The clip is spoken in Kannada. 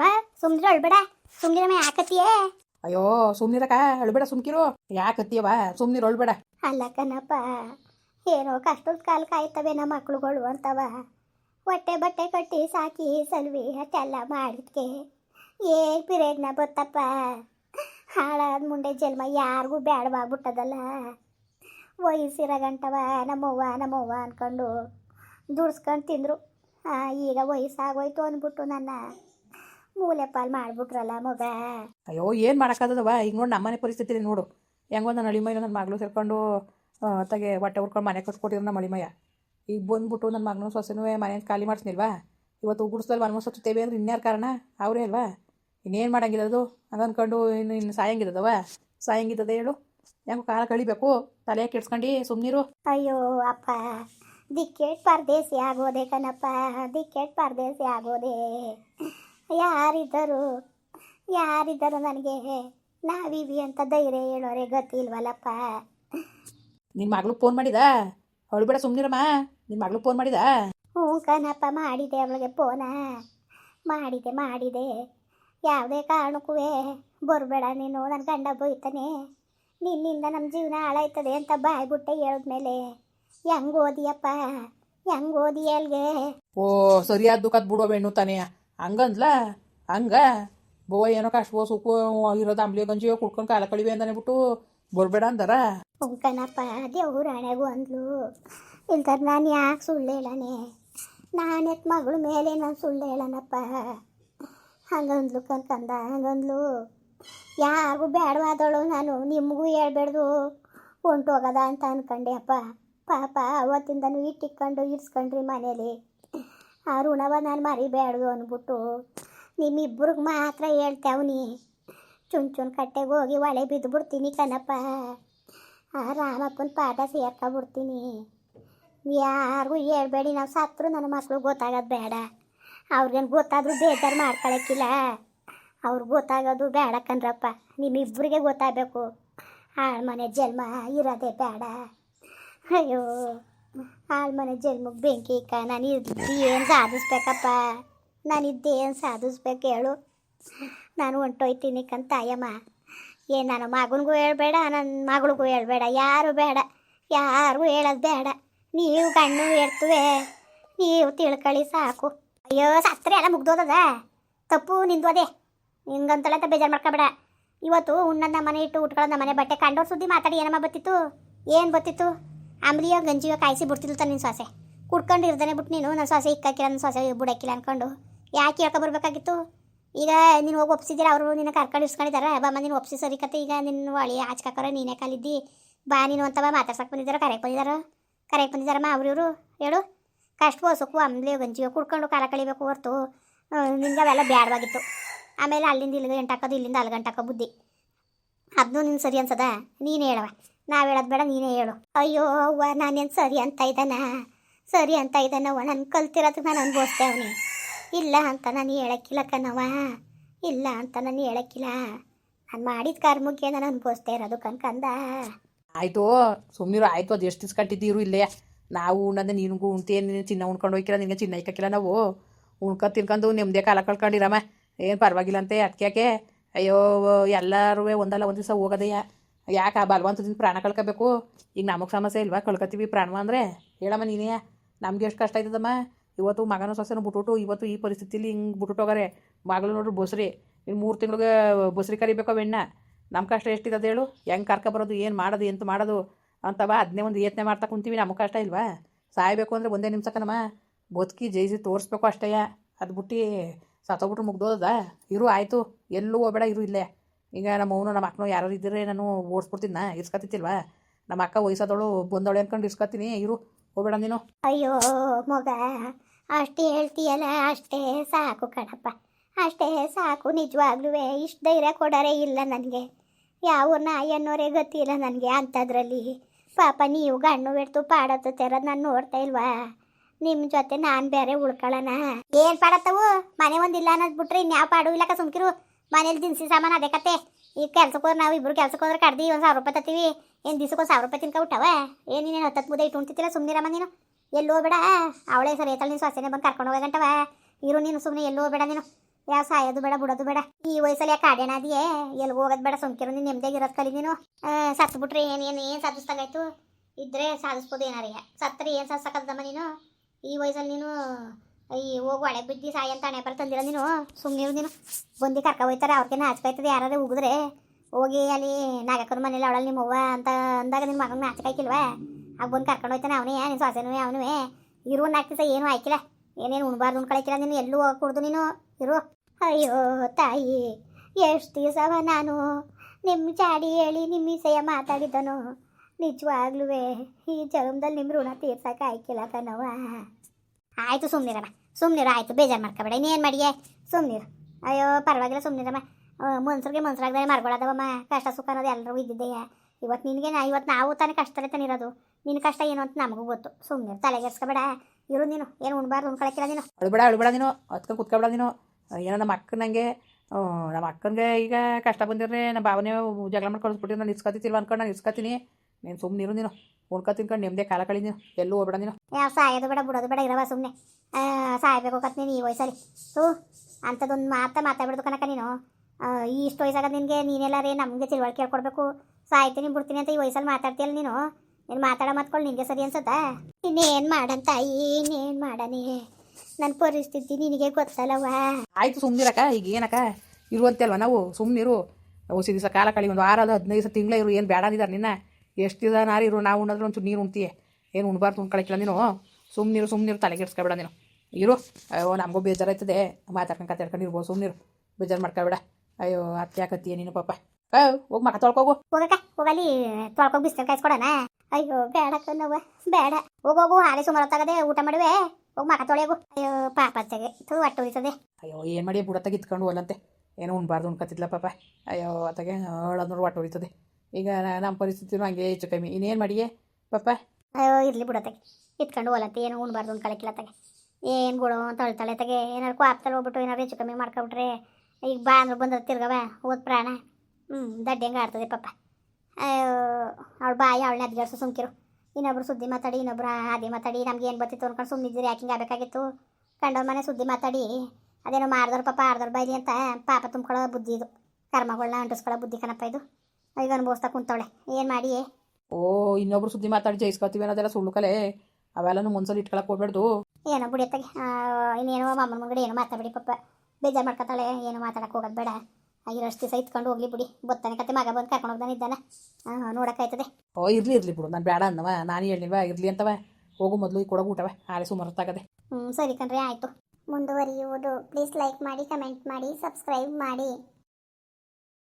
ಅಮ್ಮ ಸುಮ್ನಿರ ಅಳ್ಬೇಡ ಸುಮ್ನಿರಮ್ಮ ಯಾಕತ್ತಿಯೇ ಅಯ್ಯೋ ಸುಮ್ನಿರಕ ಅಳ್ಬೇಡ ಸುಮ್ಕಿರು. ಯಾಕತ್ತಿಯವ ಸುಮ್ನಿರು ಅಳ್ಬೇಡ. ಅಲ್ಲ ಕಣಪ್ಪ ಏನೋ ಕಷ್ಟದ ಕಾಲ ಕಾಯ್ತವೆ ನಮ್ಮ ಮಕ್ಳುಗಳು ಅಂತವ. ಹೊಟ್ಟೆ ಬಟ್ಟೆ ಕಟ್ಟಿ ಸಾಕಿ ಸಲ್ವಿ ಅಷ್ಟೆಲ್ಲ ಮಾಡಿದ್ಕೆ. ಏನ್ ಪಿರೇಡ್ನ ಬತ್ತಪ್ಪ. ಹಾಳಾದ ಮುಂಡೆ ಜನ್ಮ ಯಾರಿಗೂ ಬೇಡವಾಗ್ಬಿಟ್ಟದಲ್ಲ ವಯಸ್ಸಿರ ಗಂಟವ ನಮ್ಮವ್ವ ನಮ್ಮವ್ವ ಅನ್ಕೊಂಡು ದುಡ್ಸ್ಕೊಂಡು ತಿಂದರು. ಈಗ ವಯಸ್ಸಾಗೋಯ್ತು ಅಂದ್ಬಿಟ್ಟು ನನ್ನ ಮೂಲೆ ಪಾಲ್ ಮಾಡ್ಬಿಟ್ರಲ್ಲ ಮಗ. ಅಯ್ಯೋ ಏನು ಮಾಡೋಕ್ಕಾಗದವ ಈಗ ನೋಡಿ ನಮ್ಮನೆ ಪರಿಸ್ಥಿತಿ ನೋಡು. ಹೆಂಗೋ ನನ್ನ ಅಳಿಮಯ್ಯ ನನ್ನ ಮಗಳು ಸೇರ್ಕೊಂಡು ತಗೆ ಹೊಟ್ಟೆ ಉರ್ಕೊಂಡು ಮನೆ ಕಟ್ಕೊಟ್ಟಿರು ನಮ್ಮ ಅಳಿಮಯ್ಯ. ಈಗ ಬಂದ್ಬಿಟ್ಟು ನನ್ನ ಮಗನೂ ಸೊಸೆನೂ ಮನೆ ಖಾಲಿ ಮಾಡಿಸ್ನಿಲ್ವಾ ಇವತ್ತು ಗುಡಿಸ್ದಲ್ಲಿ ಮನ್ಮಸ್ ಹಚ್ಚುತ್ತೇವೆ ಅಂದ್ರೆ ಇನ್ಯಾರ ಕಾರಣ? ಅವರೇ ಅಲ್ವಾ? ಇನ್ನೇನು ಮಾಡಂಗಿರೋದು ಹಂಗೆ ಅಂದ್ಕೊಂಡು ಇನ್ನು ಇನ್ನು ಸಾಯಂಗಿರೋದವ ಸಾಯಂಗಿದ್ದದೆ ಹೇಳು. ಹೆಂಗೋ ಕಾಲ ಕಳಿಬೇಕು. ತಲೆ ಕೆಡ್ಸ್ಕೊಂಡು ಸುಮ್ಮನಿರು ಅಯ್ಯೋ ಅಪ್ಪ. ದಿಕ್ಕೆಟ್ ಪರದೇಸಿ ಆಗೋದೆ ಕಣಪ್ಪ. ದಿಕ್ಕೆಟ್ ಪರದೇಸಿ ಆಗೋದೆ. ಯಾರಿದ್ದರು ಯಾರಿದ್ದರು ನನಗೆ ನಾವಿವಿ ಅಂತ ಧೈರ್ಯ ಹೇಳೋರೆ ಗೊತ್ತಿಲ್ವಲ್ಲಪ್ಪ. ನಿನ್ನ ಮಗಳು ಫೋನ್ ಮಾಡಿದ? ಹೊಳ್ಬೇಡ ಸುಮ್ಮನಿರಮ್ಮ ನಿನ್ನ ಮಗಳು ಫೋನ್ ಮಾಡಿದ? ಹ್ಞೂ ಕಣಪ್ಪ ಮಾಡಿದೆ ಅವಳಿಗೆ ಫೋನ ಮಾಡಿದೆ ಮಾಡಿದೆ. ಯಾವುದೇ ಕಾರಣಕ್ಕೂ ಬರಬೇಡ ನೀನು ನನ್ನ ಗಂಡ ಬೋಯ್ತಾನೆ ನಿನ್ನಿಂದ ನಮ್ಮ ಜೀವನ ಹಾಳಾಯ್ತದೆ ಅಂತ ಬಾಯ್ಬಿಟ್ಟೆ ಹೇಳಿದ್ಮೇಲೆ. ಹೆಂಗ್ ಓದಿಯಪ್ಪ? ಹೆಂಗ್ ಓದಿ ಅಲ್ಗೆ? ಓ ಸರಿಯಾದ ದುಃಖದ ಬಿಡೋ ಬೆಣ್ಣು ತಾನೇ. ಹಂಗಂದ್ಲ? ಹಂಗ? ಬೋ ಏನೋ ಕಷ್ಟ ಸುಖ ಇರೋದು ಅಂಬ್ಲಿ ಗಂಜಿ ಕುಡ್ಕೊಂಡು ಕಾಲ ಕಳಿವೆ ಅಂತಾನೆ ಬಿಟ್ಟು ಬರ್ಬೇಡ ಅಂದಾರ? ಕಣಪ್ಪ ದೇವ್ರ ಹಣೆಗೂ ಅಂದ್ಲು. ಇಲ್ದಾರ ನಾನು ಯಾಕೆ ಸುಳ್ಳು ಹೇಳನೆ? ನಾನೆತ್ ಮಗಳ ಮೇಲೆ ನಾನು ಸುಳ್ಳು ಹೇಳನಪ್ಪ. ಹಂಗಂದ್ಲು ಕನ್ಕಂದ ಹಂಗಂದ್ಲು. ಯಾರಿಗೂ ಬೇಡವಾದಳು ನಾನು, ನಿಮಗೂ ಹೇಳ್ಬೇಡ್ದು. ಹೊಂಟೋಗದ ಅಂತ ಅನ್ಕಂಡೆ ಅಪ್ಪ. ಪಾಪ, ಅವತ್ತಿಂದನೂ ಇಟ್ಟಿಕ್ಕೊಂಡು ಇರ್ಸ್ಕೊಂಡ್ರಿ ಮನೇಲಿ. ಆ ಋಣವ ನಾನು ಮರಿಬೇಡ್ದು ಅಂದ್ಬಿಟ್ಟು ನಿಮ್ಮಿಬ್ಬರಿಗೆ ಮಾತ್ರ ಹೇಳ್ತೇವ್ನಿ ಚುನ್ ಚುನ್ ಕಟ್ಟೆಗೆ ಹೋಗಿ ಒಳೆ ಬಿದ್ದು ಬಿಡ್ತೀನಿ ಕಣಪ್ಪ. ಆ ರಾಮಪ್ಪನ ಪಾಠ ಸೇರ್ಕೊಬಿಡ್ತೀನಿ. ಯಾರಿಗೂ ಹೇಳ್ಬೇಡಿ, ನಾವು ಸತ್ರು ನನ್ನ ಮಕ್ಕಳು ಗೊತ್ತಾಗೋದು ಬೇಡ. ಅವ್ರಿಗೇನು ಗೊತ್ತಾದರೂ ಬೇಜಾರು ಮಾಡ್ಕೊಳಕ್ಕಿಲ್ಲ ಅವ್ರಿಗೆ ಗೊತ್ತಾಗೋದು ಬೇಡ ಕಣ್ರಪ್ಪ, ನಿಮ್ಮಿಬ್ಬರಿಗೆ ಗೊತ್ತಾಗಬೇಕು. ಆಳ್ಮನೆ ಜನ್ಮ ಇರೋದೇ ಬೇಡ. ಅಯ್ಯೋ. ಆಳ್ ಮನೆ ಜನ್ಮಕ್ಕೆ ಬೆಂಕಿ ಇಕ್ಕ, ನಾನು ಇದ್ದು ಏನು ಸಾಧಿಸ್ಬೇಕಪ್ಪ? ನಾನು ಇದ್ದೇನು ಸಾಧಿಸ್ಬೇಕು ಹೇಳು. ನಾನು ಹೊಂಟೋಯ್ತೀನಿ ಕಂತ ಅಯ್ಯಮ್ಮ ಏನು ನನ್ನ ಮಗನಿಗೂ ಹೇಳ್ಬೇಡ ನನ್ನ ಮಗಳಿಗೂ ಹೇಳ್ಬೇಡ, ಯಾರು ಬೇಡ ಯಾರು ಹೇಳೋದು ಬೇಡ. ನೀವು ಕಣ್ಣು ಹೇಳ್ತುವೆ ನೀವು ತಿಳ್ಕೊಳ್ಳಿ ಸಾಕು. ಅಯ್ಯೋ ಸತ್ರೆ ಎಲ್ಲ ಮುಗ್ದೋದದ? ತಪ್ಪು ನಿಂದೋದೆ ಅದೇ. ಅಂತ ಬೇಜಾರು ಮಾಡ್ಕೊಬೇಡ. ಇವತ್ತು ಉಣ್ಣನ್ನ ಮನೆ ಇಟ್ಟು ಉಟ್ಕೊಳ್ಳೋದು ಮನೆ ಬಟ್ಟೆ ಕಂಡೋರ್ ಸುದ್ದಿ ಮಾತಾಡಿ ಏನಮ್ಮ ಬತ್ತಿತ್ತು? ಏನು ಬತ್ತಿತ್ತು? ಅಂಬ್ಲಿಯೋ ಗಂಜಿಯೋ ಕಾಯಿಸಿ ಬಿಡ್ತಿದ್ಲು ನಿನ್ನ ಸೊಸೆ. ಕುಡ್ಕೊಂಡು ಇರ್ದಾನೆ ಬಿಟ್ಟು ನೀನು ನನ್ನ ಸೊಸೆ ಇಕ್ಕಾಕಿಲ್ಲ ನನ್ನ ಸೊಸೆ ಬುಡಾಕಿಲ್ಲ ಅನ್ಕೊಂಡು. ಯಾಕೆ ಹೇಳ್ಕೊಬರ್ಬೇಕಾಗಿತ್ತು ಈಗ ನೀನು ಹೋಗಿ ಒಪ್ಸಿದ್ದೀರ? ಅವರು ನಿನ್ನ ಕರ್ಕೊಂಡು ಇಸ್ಕೊಂಡಿದ್ದಾರೆ ಬಮ್ಮ ನೀನು ಒಪ್ಸಿ ಸರಿ ಕತೆ. ಈಗ ನಿನ್ನ ಒಳಿ ಆಚಕಾಕರ ನೀನೇ ಕಾಲಿದ್ದಿ. ಬಾ, ನೀನು ಅಂತವ ಮಾತಾಡ್ಸಕ್ಕೆ ಬಂದಿದ್ದಾರೆ ಕರೆಗೆ ಬಂದಿದ್ದಾರೆ ಕರೆಗೆ ಬಂದಿದ್ದಾರಮ್ಮ ಅವ್ರು ಇವರು. ಹೇಳು. ಕಷ್ಟ ಬೋಸಕ್ಕೂ ಅಂಬ್ಲಿ ಗಂಜಿಯೋ ಕುಡ್ಕೊಂಡು ಕಾಲ ಕಳಿಬೇಕು ಹೊರ್ತು. ನಿನ್ಗೆ ಅವೆಲ್ಲ ಬ್ಯಾಡವಾಗಿತ್ತು. ಆಮೇಲೆ ಅಲ್ಲಿಂದ ಇಲ್ಲಿಗೆ ಎಂಟಾಕೋದು, ಇಲ್ಲಿಂದ ಅಲ್ಲಿ ಗಂಟಾಕೋ ಬುದ್ಧಿ. ಅದನ್ನೂ ನಿನ್ನ ಸರಿ ಅನ್ಸದ? ನೀನು ಹೇಳವ ನಾವು ಹೇಳೋದು ಬೇಡ, ನೀನೇ ಹೇಳು. ಅಯ್ಯೋ, ಅವ್ವ, ನಾನೇನು ಸರಿ ಅಂತ ಇದ್ದಾನ? ಸರಿ ಅಂತ ಇದ್ದಾನವ್ವ, ನಾನು ಕಲ್ತಿರೋದು ನಾನು ಅನ್ಭವಿಸ್ತೇವನಿ ಇಲ್ಲ ಅಂತ ನಾನು ಹೇಳಕ್ಕಿಲ್ಲ ಕಣವ ಇಲ್ಲ ಅಂತ ನಾನು ಹೇಳಕ್ಕಿಲ್ಲ. ನಾನು ಮಾಡಿದ ಕರ್ಮಕ್ಕೆ ನಾನು ಅನ್ಭವಿಸ್ತಾ ಇರೋದು ಕನ್ಕಂದ ಆಯ್ತು ಸುಮ್ಮನಿರು ಆಯ್ತು, ಅದು ಎಷ್ಟು ಕಟ್ಟಿದ್ದೀರು ಇಲ್ಲೇ? ನಾವು ಉಣ್ಣದ ನಿನಗೂ ಉಣ್ತೇನು ನೀನು ಚಿನ್ನ ಉಣ್ಕೊಂಡು ಹೋಗಿಲ್ಲ ನಿನಗೆ ಚಿನ್ನ ಇಕ್ಕಿಲ್ಲ ನಾವು? ಉಣ್ಕೊ ತಿನ್ಕೊಂಡು ನಿಮ್ಮದೇ ಕಾಲ ಕಳ್ಕೊಂಡಿರಮ್ಮ ಏನು ಪರವಾಗಿಲ್ಲ ಅಂತೆ ಅದಕ್ಕೆ ಅಯ್ಯೋ ಎಲ್ಲರೂ ಒಂದಲ್ಲ ಒಂದು ದಿವಸ ಹೋಗೋದಯ್ಯ ಯಾಕೆ ಆ ಬಲವಂತದಿಂದ ಪ್ರಾಣ ಕಳ್ಕೋಬೇಕು? ಈಗ ನಮಗೆ ಸಮಸ್ಯೆ ಇಲ್ವಾ? ಕಳ್ಕೊತೀವಿ ಪ್ರಾಣವ ಅಂದರೆ? ಹೇಳಮ್ಮ ನೀನೇ. ನಮ್ಗೆ ಎಷ್ಟು ಕಷ್ಟ ಆಯ್ತದಮ್ಮ? ಇವತ್ತು ಮಗನ ಸೊಸೆನೂ ಬಿಟ್ಬಿಟ್ಟು, ಇವತ್ತು ಈ ಪರಿಸ್ಥಿತಿಲಿ ಹಿಂಗೆ ಬಿಟ್ಬಿಟ್ಟೋಗಾರೆ ಮಗಳು ನೋಡ್ರಿ ಬಸ್ರಿ. ಇನ್ನು ಮೂರು ತಿಂಗಳಿಗೆ ಬಸ್ರಿ ಕರಿಬೇಕೋ ಬೆಣ್ಣ ನಮ್ಮ ಕಷ್ಟ ಎಷ್ಟಿದೆ ಹೇಳು. ಹೆಂಗೆ ಕರ್ಕೊಬರೋದು ಏನು ಮಾಡೋದು, ಎಂತ ಮಾಡೋದು ಅಂತವ ಅದನ್ನೇ ಒಂದು ಯತ್ನೆ ಮಾಡ್ತಾ ಕುಂತೀವಿ. ನಮಗೆ ಕಷ್ಟ ಇಲ್ವಾ? ಸಾಯಬೇಕು ಅಂದರೆ ಒಂದೇ ನಿಮಿಷಕ್ಕನಮ್ಮ ಬದುಕಿ ಜಯಿಸಿ ತೋರಿಸ್ಬೇಕು ಅಷ್ಟೇ. ಅದು ಬಿಟ್ಟು ಸತ್ತೋಗ್ಬಿಟ್ರೆ ಮುಗ್ದೋದ ಇರು, ಆಯಿತು. ಎಲ್ಲೂ ಹೋಗ್ಬೇಡ, ಇರು ಇಲ್ಲೇ. ಈಗ ನಮ್ಮ ಅವನು, ನಮ್ಮ ಅಕ್ಕನೂ ಯಾರು ಇದ್ದರೆ ನಾನು ಓಡಿಸ್ಬಿಡ್ತೀನ ಇರ್ಸ್ಕೊತಿತ್ತಿಲ್ವಾ ನಮ್ಮ ಅಕ್ಕ ವಯಸ್ಸಾದವಳು ಬಂದವಳೆ ಅನ್ಕೊಂಡು ಇರ್ಸ್ಕೊತೀನಿ ಇರು, ಹೋಗ್ಬೇಡ ನೀನು. ಅಯ್ಯೋ, ಮಗ, ಅಷ್ಟೇ ಹೇಳ್ತೀಯಲ್ಲ, ಅಷ್ಟೇ ಸಾಕು ಕಣಪ್ಪ. ಅಷ್ಟೇ ಸಾಕು ನಿಜವಾಗ್ಲೂ ಇಷ್ಟು ಧೈರ್ಯ ಕೊಡೋರೇ ಇಲ್ಲ ನನಗೆ. ಯಾವ ನಾಯಿ ಅನ್ನೋರೇ ಗೊತ್ತಿಲ್ಲ ನನಗೆ ಅಂಥದ್ರಲ್ಲಿ. ಪಾಪ ನೀವು ಗಣ್ಣು ಬಿಡ್ತು ಪಾಡತ್ತೇರ ನಾನು ನೋಡ್ತಾ ಇಲ್ವಾ? ನಿಮ್ಮ ಜೊತೆ ನಾನು ಬೇರೆ ಉಳ್ಕೊಳ್ಳೋಣ ಏನು ಪಾಡತ್ತವು? ಮನೆ ಒಂದಿಲ್ಲ ಅನ್ನೋದು ಬಿಟ್ರೆ ಇನ್ಯಾವ ಪಾಡು ಇಲ್ಲಕ್ಕ ಸುಮ್ಕಿರು ಮನೇಲಿ ದಿನಸಿ ಸಾಮಾನು ಅದೇ ಕತೆ ಈಗ ಕೆಲ್ಸಕ್ಕೆ ನಾವು ಇಬ್ರು ಕೆಲ್ಸಕ್ಕೆ ಹೋದ್ರೆ ಕಡ್ದು ಒಂದು ಸಾವಿರ ರೂಪಾಯಿ ತತ್ತೀವಿ. ಏನು ದಿವ್ಸಕ್ಕೆ ಸಾವಿರ ರೂಪಾಯಿ ತಿನ್ಕೊಬಿಟ್ಟವ ಏನು ನೀನು ಹತ್ತತ್ತು ಮುದ್ದೆ ಇಟ್ಟು ಉಣ್ತಿತ್ತಿಲ್ಲ ಸುಮ್ಮನಿರಮ್ಮ ನೀನು? ಎಲ್ಲೋ ಬೇಡ ಅವಳೇ ಸರಿ ಏತಳ ನೀನು ಸೊಸೆನೆ ಬಂದು ಕರ್ಕೊಂಡು ಹೋಗಂಟವ ಇರು ನೀನು ಸುಮ್ಮನೆ ಎಲ್ಲೋ ಬೇಡ ನೀನು. ಯಾವ ಸಾಯೋದು ಬೇಡ, ಬಿಡೋದು ಬೇಡ. ಈ ವಯಸ್ಸಲ್ಲಿ ಯಾಕೆ ಕಾಡ್ಯಾಣ ಅದೇ ಎಲ್ಲಿ ಹೋಗೋದು ಬೇಡ ಸುಮ್ಕಿರು ನೀನು ನೆಮ್ಮದಿಯಾಗಿ ಇರೋದು ಕಲಿ ನೀನು. ಸತ್ತು ಬಿಟ್ರೆ ಏನು ಏನು ಏನು ಸಾಧಿಸ್ದಂಗಾಯ್ತು? ಇದ್ರೆ ಸಾಧಿಸ್ಬೋದು ಏನಾರಿಗೆ ಸತ್ತರೆ ಏನು ಸಾಧಿಸಕ್ಕದಮ್ಮ ನೀನು? ಈ ವಯಸ್ಸಲ್ಲಿ ನೀನು ಈ ಹೋಗಿ ಒಳಗೆ ಬಿದ್ದು ಸಾಯಿ ಅಂತ ಹಣೆ ತಂದಿರ ನೀನು. ಸುಮ್ಮನೆ ನೀನು. ಬಂದು ಕರ್ಕ ಹೋಯ್ತಾರೆ, ಅವ್ರಿಗೇನು ಹಚ್ಕಾಯ್ತದೆ ಯಾರಾದ್ರೆ ಉಗಿದ್ರೆ. ಹೋಗಿ ಅಲ್ಲಿ ನಾಗಕ್ಕನ ಮನೇಲಿ ಅವಳಲ್ಲಿ ನಿಮ್ಮ ಅವ್ವ ಅಂತ ಅಂದಾಗ ನಿನ್ನ ಮಗನ ನಾಚಿಕಾಯ್ಕಿಲ್ವಾ ಆಗ ಬಂದು ಕರ್ಕೊಂಡು ಹೋಯ್ತಾನೆ ಅವನೇ ನಿನ್ನ ಸೊಸೆನೂ ಅವನು ಇರುವ ನಾಲ್ಕು ಏನು ಹಾಕಿಲ್ಲ. ಏನೇನು ಉಣ್ಬಾರ್ದು ಉಣ್ಕೊಳಕಿಲ್ಲ ನೀನು, ಎಲ್ಲೂ ಹೋಗಿ ಕುಡ್ದು ನೀನು. ಇರು. ಅಯ್ಯೋ ತಾಯಿ, ಎಷ್ಟು ದಿವಸವ ನಾನು ನಿಮ್ಮ ಚಾಡಿ ಹೇಳಿ ನಿಮ್ಮ ವಿಷಯ ಮಾತಾಡಿದ್ದನು. ನಿಜವಾಗ್ಲೂ ಈ ಜನ್ಮದಲ್ಲಿ ನಿಮ್ಮ ಋಣ ತೀರ್ಸಕ್ಕೆ ಆಯ್ಕಿಲ್ಲ ಕಣವ ಆಯಿತು ಸುಮ್ಮನಿರಮ್ಮ ಸುಮ್ಮನಿರು ಆಯ್ತು, ಬೇಜಾರು ಮಾಡ್ಕೋಬೇಡ, ಇನ್ನೇನು ಮಾಡಿಯೇ? ಸುಮ್ಮನಿರು ಅಯ್ಯೋ, ಪರವಾಗಿಲ್ಲ ಸುಮ್ಮನಿರಮ್ಮ ಮನ್ಸರಿಗೆ ಮನ್ಸರಾಗ್ದೇ ಮರ್ಗೊಳದವಮ್ಮ, ಕಷ್ಟ ಸುಖ ಅನ್ನೋದು ಎಲ್ಲರೂ ಇದ್ದಿದ್ದೆಯ ಇವತ್ತು ನಿನಗೆ ನಾ ಇವತ್ತು ನಾವು ತಾನೇ ಕಷ್ಟದಲ್ಲೇ ತಾನೇ ಇರೋದು ನಿನ್ನ ಕಷ್ಟ ಏನು ಅಂತ ನಮಗೂ ಗೊತ್ತು. ಸುಮ್ಮನೆ ತಲೆಗೆಡ್ಸ್ಕೊಬೇಡ ಇರು ನೀನು, ಏನು ಉಣ್ಬಾರ್ದು, ಉಣ್ಕೊಳಕ್ಕಿಲ್ಲ ನೀನು. ಅಳ್ಬೇಡ ಅಳ್ಬೇಡ ನೀನು. ಹತ್ಕೊಂಡು ಕುತ್ಕೊಬೇಡ ನೀನು. ಏನೋ ನಮ್ಮ ಅಕ್ಕನಂಗೆ ನಮ್ಮ ಅಕ್ಕನಿಗೆ ಈಗ ಕಷ್ಟ ಬಂದಿರ್ರೆ. ನಮ್ಮ ಭಾವನೆ ಜಗಳ ಮಾಡಿ ಕಳಿಸ್ಬಿಟ್ಟಿದ್ರೆ ನಾನು ಇಸ್ಕೊತಿಲ್ವ ಅನ್ಕೊಂಡು, ನಾನು ಇಸ್ಕೊತೀನಿ. ನೀನು ಸುಮ್ಮನಿರು ನೀನು. ಉಣ್ಕೊ ತಿನ್ಕೊಂಡು ನೆಮ್ಮದಿ ಕಾಲ ಕಳಿ ನೀನು. ಎಲ್ಲೂ ಹೋಗ್ಬೇಡ ನೀನು. ಯಾವ ಸಾಯೋದು ಬೇಡ ಬಿಡೋದು ಬೇಡ ಇರವ ಸುಮ್ಮನೆ ಸಾಯ್ಬೇಕು ಕತ್ ನೀನು ಈ ವಯಸ್ಸಲ್ಲಿ. ಹ್ಞೂ ಅಂಥದ್ದೊಂದು ಮಾತಾ ಮಾತಾಡ್ಬಿಡ್ದು ಕನಕ ನೀನು. ಈ ಇಷ್ಟು ವಯಸ್ಸಾಗ ನಿನಗೆ ನೀನೆಲ್ಲರೇ ನಮಗೆ ತಿಳುವಳಿಕೆ ಹೇಳ್ಕೊಡ್ಬೇಕು. ಸಾಯ್ತೀನಿ ಬಿಡ್ತೀನಿ ಅಂತ ಈ ವಯಸ್ಸಲ್ಲಿ ಮಾತಾಡ್ತೀಯಲ್ಲ ನೀನು. ನೀನು ಮಾತಾಡೋ ಮಾತ್ಕೊಳ್ಳಿ ನಿನಗೆ ಸರಿ ಅನ್ಸತ್ತಾ? ಇನ್ನೇನು ಮಾಡಂತ ಇನ್ನೇನು ಮಾಡನೇ? ನನ್ನ ಪರಿಸ್ಥಿತಿ ನಿನಗೆ ಗೊತ್ತಲ್ಲವ ಆಯಿತು ಸುಮ್ಮನಿರಕ್ಕ ಈಗ ಏನಕ್ಕ? ಇರುವಂತೆ ಅಲ್ವ ನಾವು? ಸುಮ್ಮನಿರು ಹೊಸ ದಿವಸ ಕಾಲ ಕಳಿ ಒಂದು ವಾರ ಅದು ಹದಿನೈದು ತಿಂಗಳ ಇರು ಏನು ಬೇಡ ಅಂದಿದ್ದಾರೆ ನಿನ್ನ. ಎಷ್ಟು ದಿವಸ ನಾರಿ ಇರು ನಾವು ಉಣ್ಣಾದ್ರೆ ಒಂಚೂರು ನೀರು ಉಣ್ತೀಯ. ಏನು ಉಣ್ಬಾರ್ದು ಉಣ್ಕೊಳಕ್ಕಿಲ್ಲ ನೀನು? ಸುಮ್ಮನಿರು ಸುಮ್ಮನಿರು ತಲೆಗೆಡ್ಸ್ಕೊಬೇಡ ನೀನು. ಇರು. ಅಯ್ಯೋ ನಮಗೂ ಬೇಜಾರಾಯ್ತದೆ. ಮಾತಾಡ್ಕೊಂಡು ಕತ್ತಾಡ್ಕೊಂಡು ಇರ್ಬೋದು ಸುಮ್ಮನಿರು ಬೇಜಾರು ಮಾಡ್ಕೊಬೇಡ. ಅಯ್ಯೋ ಅತ್ತೆ ಯಾಕತ್ತೀಯ ನೀನು ಪಾಪ? ಅಯ್ಯೋ ಹೋಗಿ ಮಕ್ಕ ತೊಳ್ಕೋಗು ಹೋಗಕ್ಕ ಹೋಗಲಿ ತೊಳ್ಕೊಂಡು ಬಿಸಿಲು ಕಾಯಿಸ್ಕೊಡೋಣ. ಅಯ್ಯೋ ಬೇಡ ಕಣ್ಣವ್ವ ಬೇಡ. ಹೋಗೋಗು ಹಾಲೆ ಸುಮಾರು ತಗದೆ ಊಟ ಮಾಡುವೆ. ಹೋಗಿ ಮಕ ತೊಳೆಯೋಗು ಅಯ್ಯೋ ಪಾಪ ಅತ್ತೆಗೆ ತು ಹೊಟ್ಟೆ ಉಳಿತದೆ ಅಯ್ಯೋ ಏನು ಮಾಡಿ ಬುಡ ತೆಗಿತ್ಕೊಂಡು ಹೋಗಲ್ಲಂತೆ. ಏನೋ ಉಣ್ಬಾರ್ದು ಉಣ್ಕತ್ತಿದ್ಲ ಪಾಪ. ಅಯ್ಯೋ ಅತ್ತಗೆ ಹೇಳೋದು ನೋಡಿ ಒಟ್ಟು ಹೊಡಿತದೆ ಈಗ ನಮ್ಮ ಪರಿಸ್ಥಿತಿನೂ ಹಂಗೆ ಹೆಚ್ಚು ಕಮ್ಮಿ. ಇನ್ನೇನು ಮಾಡಿಯೇ ಪಾಪ ಅಯ್ಯೋ, ಇರಲಿ ಬಿಡತ್ತಾಗೆ ಇಟ್ಕೊಂಡು ಹೋಲತ್ತೆ, ಏನು ಉಣ್ಬಾರ್ದು ಕಳಕಿಲ್ಲ ತಗೆ ಏನು ಗುಡು ಅಂತ ಅಳ್ತಾಳೆ ತಗೆ ಏನಾರು ಕ್ವಾಪ್ತಲ್ಲಿ ಹೋಗ್ಬಿಟ್ಟು ಏನಾರು ಹೆಚ್ಚು ಕಮ್ಮಿ ಮಾಡ್ಕೊಬಿಟ್ರೆ ಈಗ ಬಾ ಅಂದ್ರೆ ಬಂದ ತಿರ್ಗವ ಓದ್ ಪ್ರಾಣ. ಹ್ಞೂ ದಡ್ಡಿ ಹೆಂಗೆ ಆಡ್ತದೆ ಪಾಪ ಅಯ್ಯೋ, ಅವಳು ಬಾಯಿ ಅವಳನ್ನ ಅದ್ಗಾಡ್ಸು ಸುಮ್ಕಿರು. ಇನ್ನೊಬ್ರು ಸುದ್ದಿ ಮಾತಾಡಿ, ಇನ್ನೊಬ್ರು ಅದೇ ಮಾತಾಡಿ, ನಮ್ಗೆ ಏನು ಬರ್ತಿತ್ತು ಅನ್ಕೊಂಡು ಸುಮ್ಮನಿದ್ದೀರಿ ಯಾಕೆ ಹಿಂಗೆ ಆಗಬೇಕಾಗಿತ್ತು? ಕಂಡವ್ರ ಮನೆ ಸುದ್ದಿ ಮಾತಾಡಿ. ಅದೇನೋ ಮಾಡಿದ್ರು ಪಾಪ, ಆಡ್ದವ್ರು ಬಾಯ್ಲಿ ಅಂತ ಪಾಪ ತುಂಬ್ಕೊಳ್ಳೋ ಬುದ್ಧಿ ಇದು. ಕರ್ಮಗಳನ್ನ ಅಂಟಿಸ್ಕೊಳ್ಳೋ ಬುದ್ಧಿ ಕಣಪ್ಪ ಇದು. ಈಗ ಅನುಭವಿಸ್ತಾ ಕುಂತವಳೆ. ಏನು ಮಾಡಿ ಓ ಇನ್ನೊಬ್ರು ಸುದ್ದಿ ಮಾತಾಡಿ ಜಯಿಸ್ಕೊತೀವಿ ಅನ್ನೋದೆಲ್ಲ ಸುಳ್ಳು ಕಲೆ. ಅವೆಲ್ಲನೂ ಮುನ್ಸಲ್ಲಿ ಇಟ್ಕೊಳಕ್ಕೆ ಹೋಗ್ಬೇಡ್ದು. ಏನೋ ಬಿಡಿಯತ್ತಾಗೆ ಇನ್ನೇನೋ ಮಾಮನ ಮುಂದೆ ಏನೋ ಮಾತಾಡ್ಬಿಡಿ ಪಪ್ಪ ಬೇಜಾರು ಮಾಡ್ಕೊತಾಳೆ. ಏನೋ ಮಾತಾಡಕ್ಕೆ ಹೋಗೋದು ಬೇಡ. ಆಗಿರೋಷ್ಟು ದಿವಸ ಇತ್ಕೊಂಡು ಹೋಗ್ಲಿ ಬಿಡಿ. ಬತ್ತಾನೆ ಕತೆ ಮಗ ಬಂದು ಕರ್ಕೊಂಡು ಹೋಗ್ದಾನೆ ಇದ್ದಾನೆ. ನೋಡೋಕ್ಕಾಯ್ತದೆ ಓ ಇರ್ಲಿ ಇರಲಿ ಬಿಡು. ನಾನು ಬೇಡ ಅನ್ನವ. ನಾನು ಹೇಳಿಲ್ವ ಇರ್ಲಿ ಅಂತವ. ಹೋಗು ಮೊದಲು ಈ ಕೊಡಗು ಊಟವ. ಆರೆ ಸುಮಾರು ತಾಗದೆ ಹ್ಞೂ ಸರಿ ಕಣ್ರಿ ಆಯಿತು. ಮುಂದುವರಿಯುವುದು. ಪ್ಲೀಸ್ ಲೈಕ್ ಮಾಡಿ ಕಮೆಂಟ್ ಮಾಡಿ ಸಬ್ಸ್ಕ್ರೈಬ್ ಮಾಡಿ.